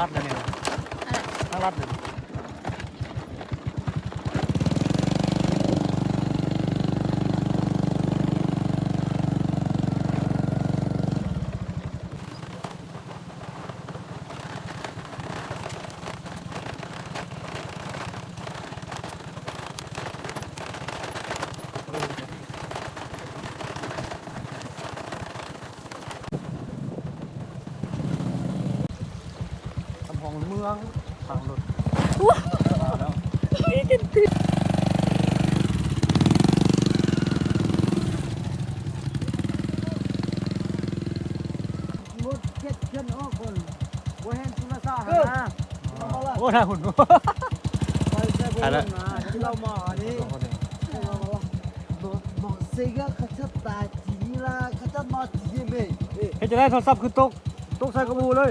รัดเลยเนี่ยนั่งรัดเลย ของเมืองฝั่งรถมดเจ็ดเชือนออคนโบเห็นตุลาซาหะโอ้น่าหุ่นไปเจอโบเนมาที่เรามาอนนี้บอกเซก้าเขาจะตายจีละเขจะมาจีเมย์เฮ้ยจะได้โทรศัพท์คือตกตกใส่กระบูเลย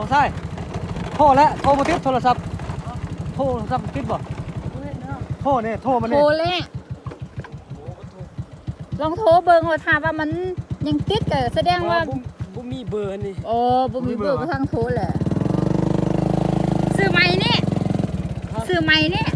เขาใช่โทรแล้วโทรมาติดโทรศัพท์โทรโทรศัพท์ติดบ่โทรเนี่ยโทรมาเนี่รแล้วลองโทรเบอร์ว่าถ้าว่ามันยังติดก็แสดงว่า บุมีเบอร์นี่โอ้บุมีเบอร์ทางโทรแหละซื้อไหม่นี่ยสื่อไหม่นี่ย